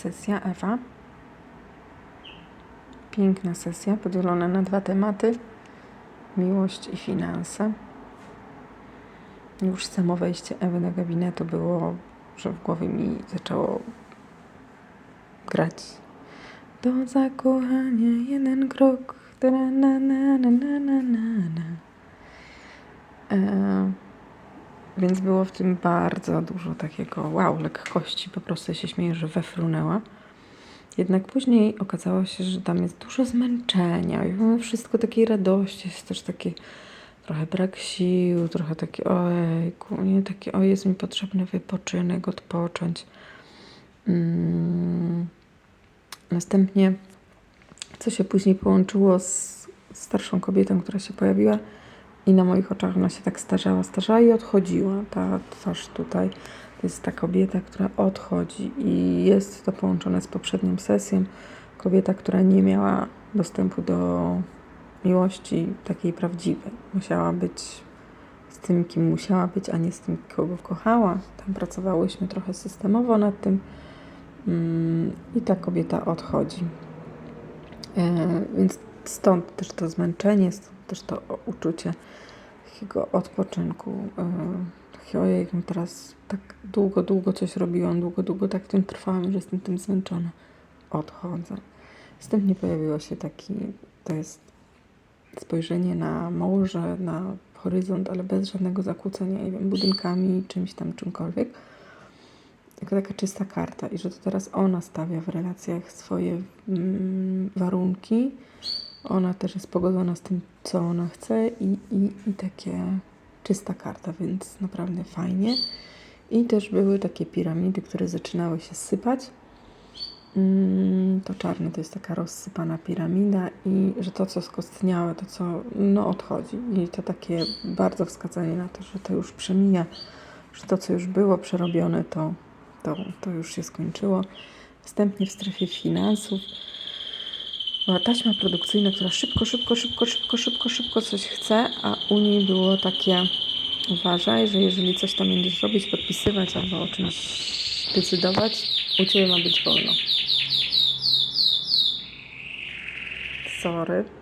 sesja Ewa. Piękna sesja, podzielona na dwa tematy: miłość i finanse. Już samo wejście Ewy do gabinetu było, że w głowie mi zaczęło grać. Do zakochania jeden krok. Na na na na na na na. Więc było w tym bardzo dużo takiego wow, lekkości. Po prostu się śmieję, że wefrunęła. Jednak później okazało się, że tam jest dużo zmęczenia i mimo wszystko takiej radości. Jest też taki trochę brak sił, trochę taki ojejku, nie taki o jest mi potrzebny wypoczynek, odpocząć. Mm. Następnie, co się później połączyło z starszą kobietą, która się pojawiła i na moich oczach ona się tak starzała, starzała i odchodziła. Ta twarz tutaj to jest ta kobieta, która odchodzi i jest to połączone z poprzednią sesją. Kobieta, która nie miała dostępu do miłości takiej prawdziwej. Musiała być z tym, kim musiała być, a nie z tym, kogo kochała. Tam pracowałyśmy trochę systemowo nad tym. Mm, I ta kobieta odchodzi. E, Więc stąd też to zmęczenie, stąd też to uczucie takiego odpoczynku. e, Takie ojej, no teraz tak długo, długo coś robiłam, długo, długo tak w tym trwałam, że jestem tym zmęczona. Odchodzę. Następnie pojawiło się taki, to jest spojrzenie na morze, na horyzont, ale bez żadnego zakłócenia, nie wiem, budynkami, czymś tam, czymkolwiek. Tylko taka czysta karta i że to teraz ona stawia w relacjach swoje mm, warunki. Ona też jest pogodzona z tym, co ona chce i, i, i takie czysta karta, więc naprawdę fajnie. I też były takie piramidy, które zaczynały się sypać. Mm, To czarne to jest taka rozsypana piramida i że to, co skostniałe, to, co no, odchodzi. I to takie bardzo wskazanie na to, że to już przemija, że to, co już było przerobione, to, to, to już się skończyło. Następnie w strefie finansów była taśma produkcyjna, która szybko, szybko, szybko, szybko, szybko, szybko coś chce, a u niej było takie uważaj, że jeżeli coś tam będziesz robić, podpisywać albo o czymś decydować, u Ciebie ma być wolno. Sorry.